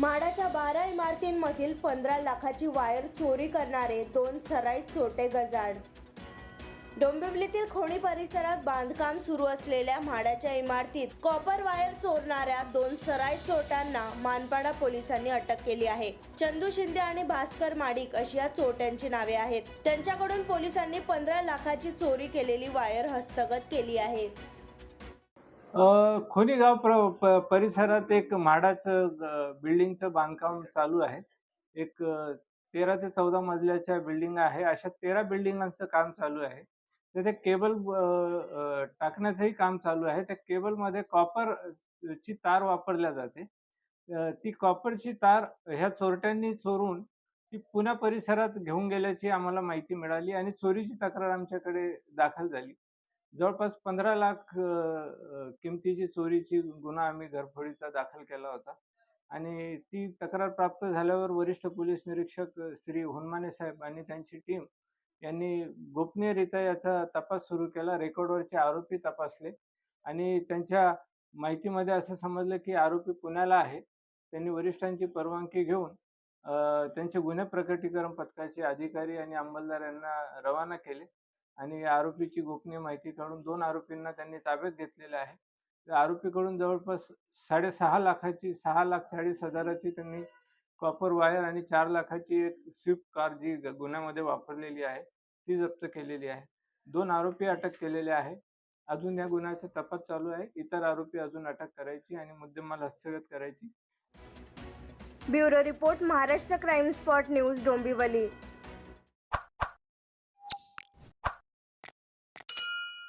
म्हाडाच्या बारा इमारतींमधील पंधरा लाखाची वायर चोरी करणारे दोन सराई चोटे गजाड डोंबिवलीतील खोणी परिसरात बांधकाम सुरू असलेल्या म्हाडाच्या इमारतीत कॉपर वायर चोरणाऱ्या दोन सराई चोरट्यांना मानपाडा पोलिसांनी अटक केली आहे. चंदू शिंदे आणि भास्कर माडिक अशी या चोरट्यांची नावे आहेत. त्यांच्याकडून पोलिसांनी पंधरा लाखाची चोरी केलेली वायर हस्तगत केली आहे. अ, खोनीगाव प्र प परिसरात एक म्हाडाचं ग बिल्डिंगचं बांधकाम चालू आहे. एक अ, 13 ते 14 मजल्याच्या बिल्डिंग आहे. अशा 13 बिल्डिंगांचं काम चालू आहे. तिथे केबल अ, अ, टाकण्याचंही काम चालू आहे. त्या केबलमध्ये कॉपर अ, ची तार वापरल्या जाते. अ, ती कॉपरची तार ह्या चोरट्यांनी चोरून ती पुणा परिसरात घेऊन गेल्याची आम्हाला माहिती मिळाली आणि चोरीची तक्रार आमच्याकडे दाखल झाली. जवळपास 15 लाख किमतीची चोरीची गुन्हा आम्ही घरफोडीचा दाखल केला होता आणि ती तक्रार प्राप्त झाल्यावर वरिष्ठ पोलीस निरीक्षक श्री हुनमाने साहेब आणि त्यांची टीम यांनी गोपनीयरित्या याचा तपास सुरू केला. रेकॉर्डवरचे आरोपी तपासले आणि त्यांच्या माहितीमध्ये असं समजलं की आरोपी पुण्याला आहे. त्यांनी वरिष्ठांची परवानगी घेऊन त्यांचे गुन्हे प्रकटीकरण पथकाचे अधिकारी आणि अंमलदार यांना रवाना केले आणि आरोपीची गोपनीय माहिती काढून दोन आरोपींना त्यांनी ताब्यात घेतलेलं आहे. त्या आरोपीकडून जवळपास 6.5 लाखाची सहा लाख चाळीस हजाराची त्यांनी कॉपर वायर आणि चार लाखाची एक स्विफ्ट कार जी ग गुन्ह्यामध्ये वापरलेली आहे, ती जप्त केलेली आहे. दोन आरोपी अटक केलेले आहे. अजून या गुन्ह्याचा तपास चालू आहे. इतर आरोपी अजून अटक करायची आणि मुद्देमाल हस्तगत करायची bureau report Maharashtra crime spot news Dombivli